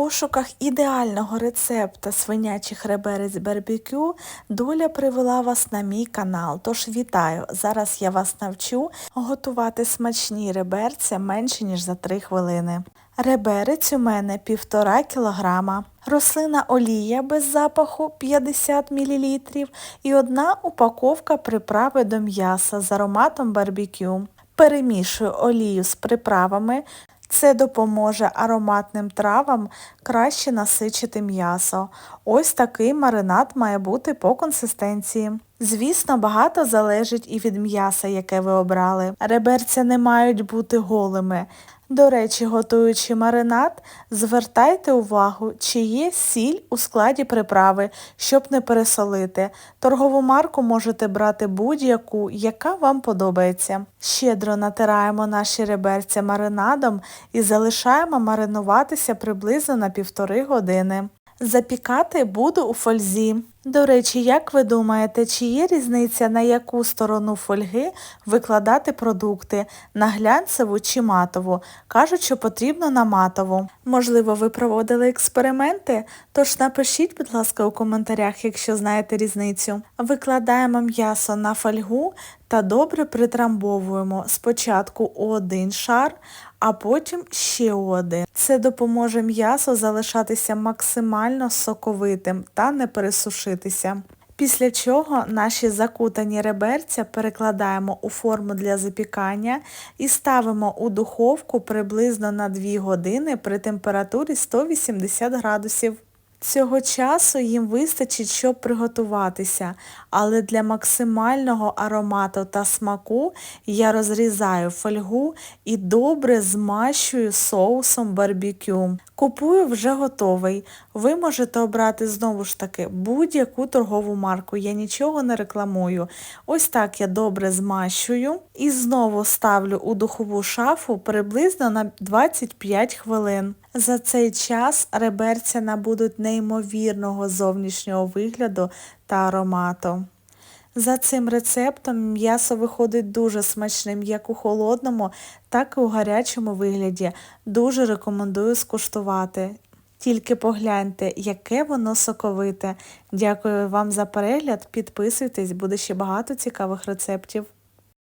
пошуках ідеального рецепта свинячих реберець барбекю доля привела вас на мій канал. Тож вітаю! Зараз я вас навчу готувати смачні реберця менше ніж за 3 хвилини. Реберець у мене 1,5 кг, рослина олія без запаху 50 мл і одна упаковка приправи до м'яса з ароматом барбекю. Перемішую олію з приправами. Це допоможе ароматним травам краще насичити м'ясо. Ось такий маринад має бути по консистенції. Звісно, багато залежить і від м'яса, яке ви обрали. Реберця не мають бути голими. До речі, готуючи маринад, звертайте увагу, чи є сіль у складі приправи, щоб не пересолити. Торгову марку можете брати будь-яку, яка вам подобається. Щедро натираємо наші реберця маринадом і залишаємо маринуватися приблизно на півтори години. Запікати буду у фользі. До речі, як ви думаєте, чи є різниця на яку сторону фольги викладати продукти, на глянцеву чи матову? Кажуть, що потрібно на матову. Можливо, ви проводили експерименти? Тож напишіть, будь ласка, у коментарях, якщо знаєте різницю. Викладаємо м'ясо на фольгу та добре притрамбовуємо спочатку один шар, а потім ще один. Це допоможе м'ясу залишатися максимально соковитим та не пересушитися. Після чого наші закутані реберця перекладаємо у форму для запікання і ставимо у духовку приблизно на 2 години при температурі 180 градусів. Цього часу їм вистачить, щоб приготуватися, але для максимального аромату та смаку я розрізаю фольгу і добре змащую соусом барбекю. Купую вже готовий. Ви можете обрати знову ж таки будь-яку торгову марку, я нічого не рекламую. Ось так я добре змащую і знову ставлю у духову шафу приблизно на 25 хвилин. За цей час реберця набудуть неймовірного зовнішнього вигляду та аромату. За цим рецептом м'ясо виходить дуже смачним як у холодному, так і у гарячому вигляді. Дуже рекомендую скуштувати. Тільки погляньте, яке воно соковите. Дякую вам за перегляд, підписуйтесь, буде ще багато цікавих рецептів.